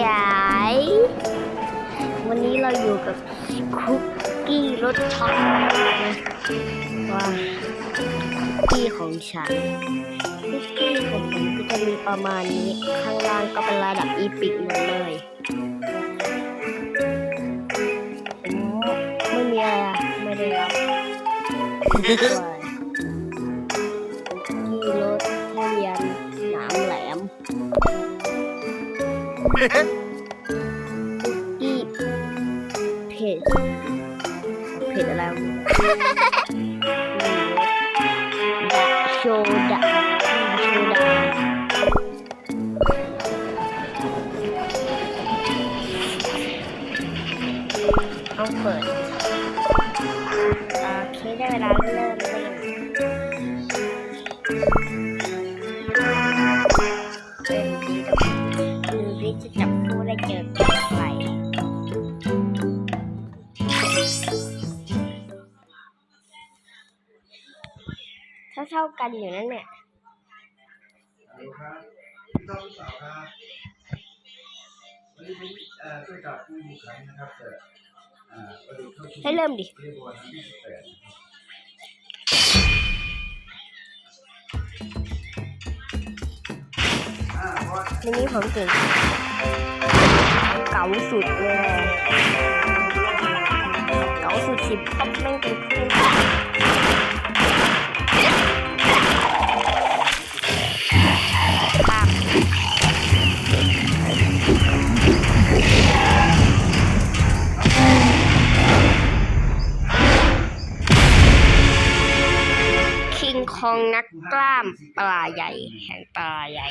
ยาย วันนี้เราอยู่กับคุกกี้รสช็อกว่าคุกกี้ของฉัน คุกกี้ของผมก็จะมีประมาณนี้ ข้างล่างก็เป็นระดับอีพิกหมดเลยผมไม่มีอะไรไม่ได้รับ อีเผ็ดเผ็ดอะไรวะดะโชดะโชดะเอาเปิดโอเคได้เวลาเริ่ม ยจับผู้อยู่ขังนะครับแต่อ่าประดุกเข้าสู่ให้เริ่มดิเรียกว่าวันที่สิบแปดอ่าเพราะในนี้ผมเก่งเก๋าสุดเลยเก๋าสุดสิบต้องแม่งเป็นคลื่น นักกล้ามปลาใหญ่ แห่งปลาใหญ่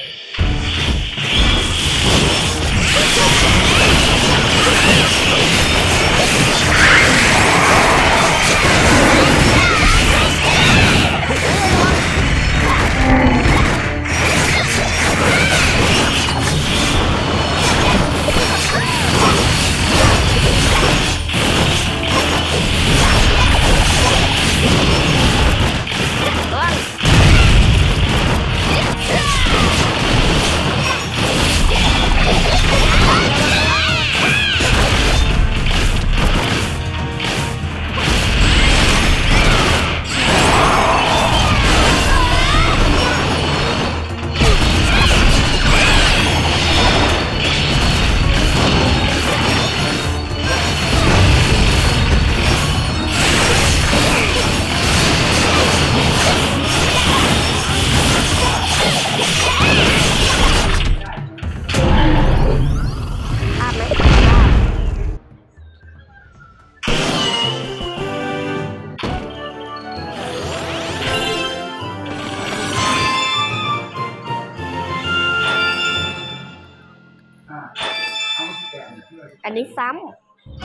ซ้ำ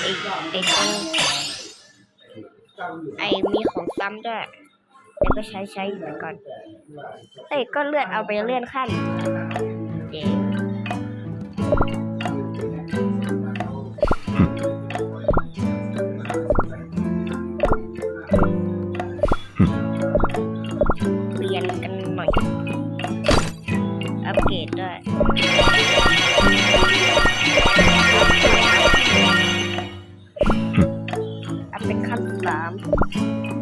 ไอ้ไอ้ตรงไอ้มีของซ้ำด้วยแต่ก็ใช้ใช้อยู่ก่อนเอ้ก็เลื่อนเอาไปเลื่อนขั้นเจ๋ สาม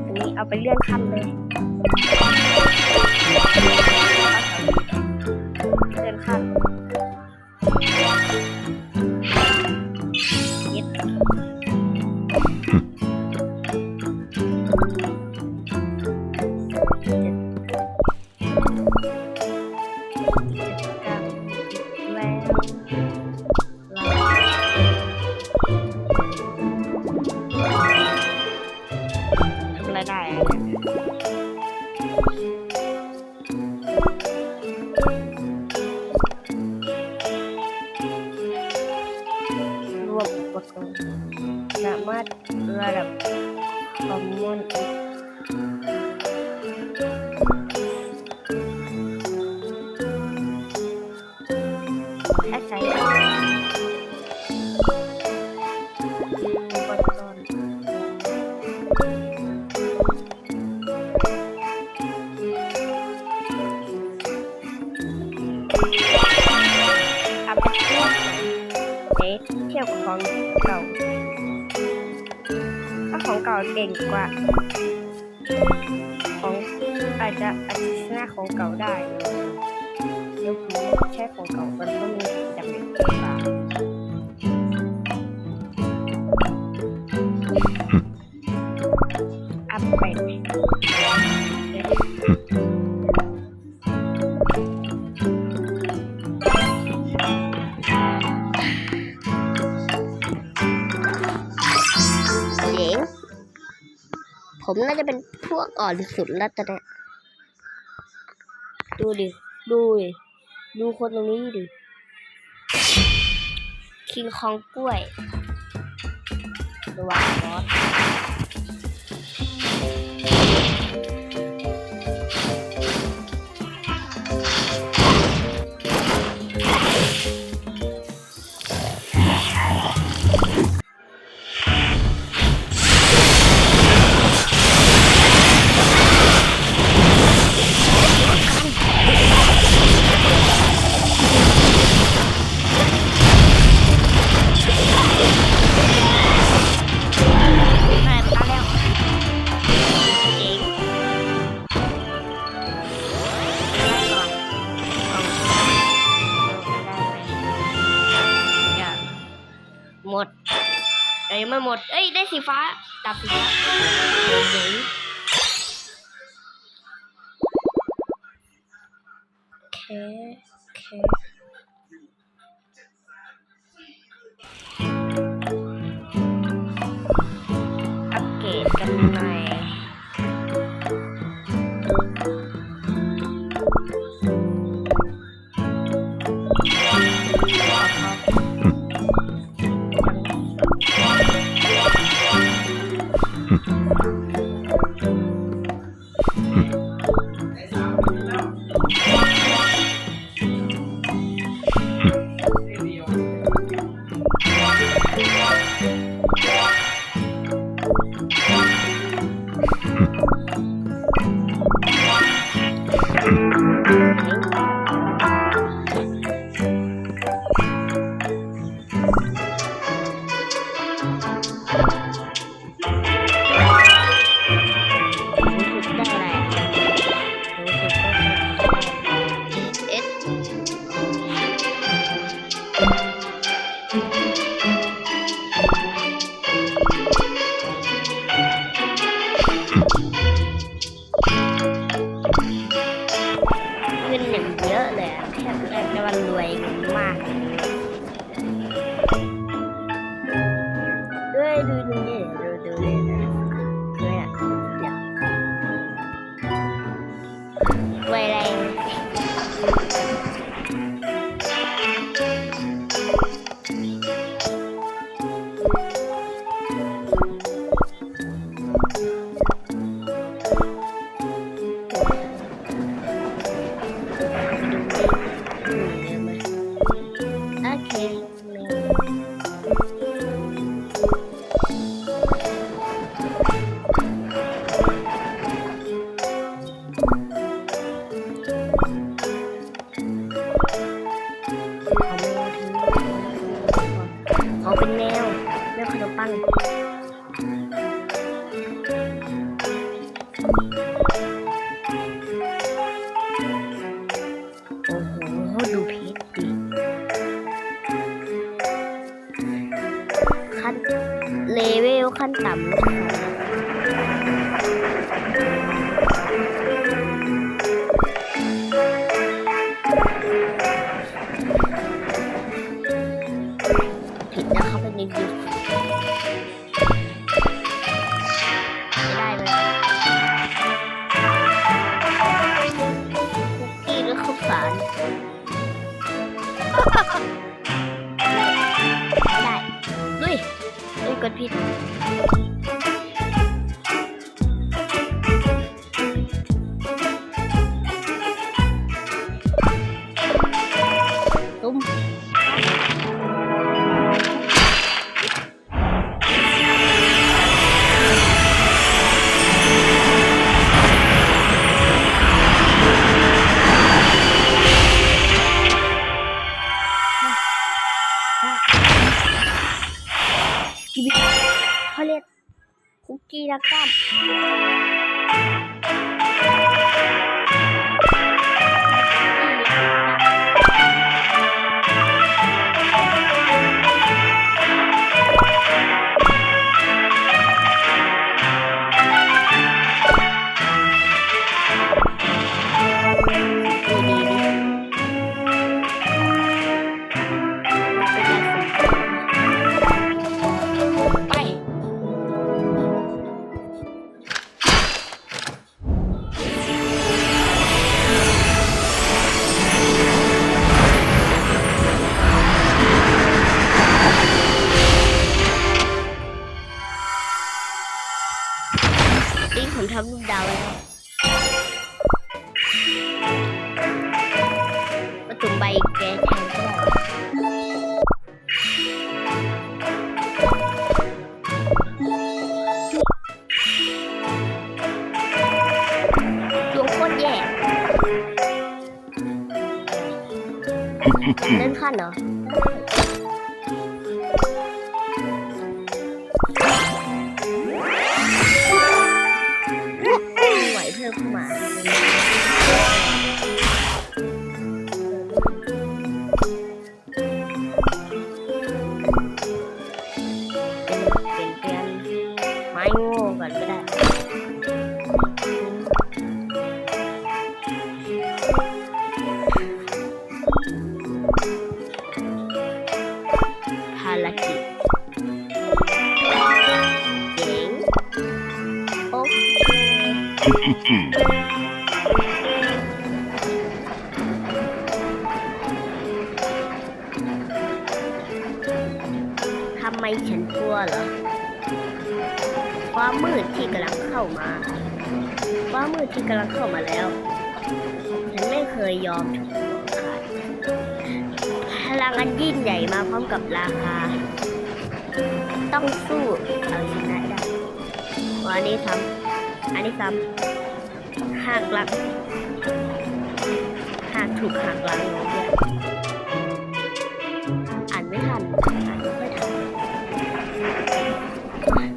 อันนี้เอาไปเลื่อนขั้นเลย ทำอะไรได้ เก่งกว่า ของอาจจะอาจจะชนะของเก่าได้เดี๋ยวผมใช้ของเก่ามันก็มีดาเมจกว่า ผมน่าจะเป็นพวกอ่อนสุดแล้วตอนเนี้ยดูดิ ดูดิดูคนตรงนี้ดิ คิงคองกล้วยระวังบอส หมด เอ้ย ได้สีฟ้าดับสีฟ้าเจ๋งโอเคโอเคอัปเกรดกันหน่อย เอาแมวทิ้งขอเป็นแมวแมวขนมปังโอ้โหดูเพชรดิขั้นเลเวลขั้นต่ำนะ ดน เล่น ความืดที่กำลังเข้ามาแล้ว ฉันไม่เคยยอมถูกขายพลังอันยิ่งใหญ่มาพร้อมกับราคา ต้องสู้เอาชนะได้วันนี้ทำอันนี้ทำหักหลังหากถูกหักหลังหนูเนี่ยอ่านไม่ทันอ่านไม่ค่อยทัน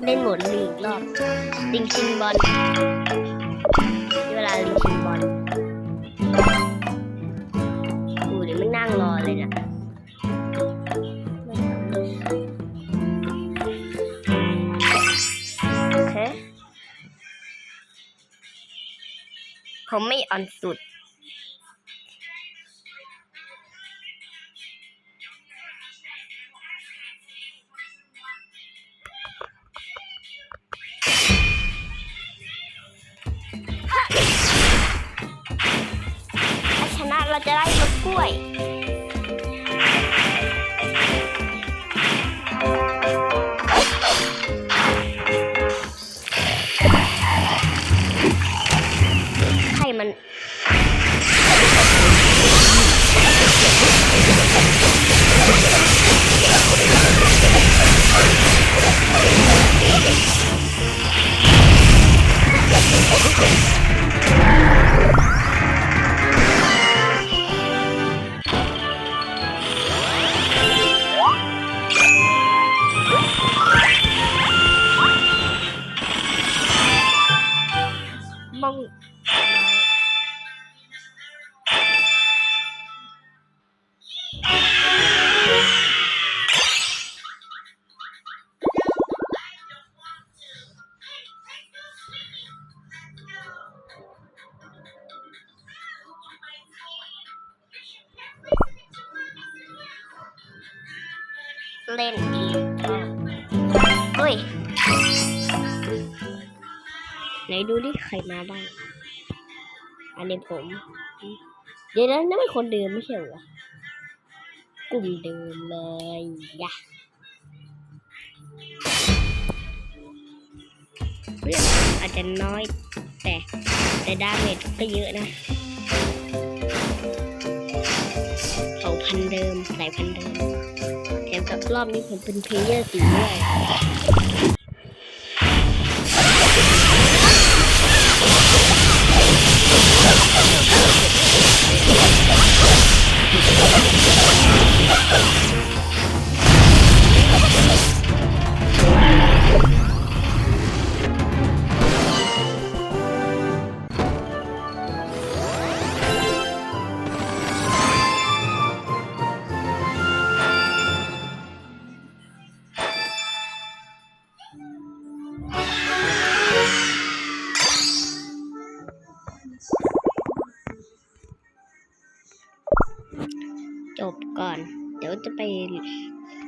เล่นหมดลีกรอบลิงชิงบอล เวลาลิงชิงบอลกูเดี๋ยวไม่นั่งรอเลยนะโอเคผมไม่อ่อนสุด จะได้รถกล้วย เล่นดีเฮ้ย ไหนดูดิใครมาบ้าง อันนี้ผม เดี๋ยวนะนั่นเป็นคนเดิมไม่ใช่เหรอกลุ่มเดิมเลยยะเรื่องอาจจะน้อยแต่แต่ดาเมจก็เยอะนะเผ่าพันธุ์เดิมสายพันธุ์เดิม รอบนี้ผมเป็นเพลเยอร์สีด้วย จบก่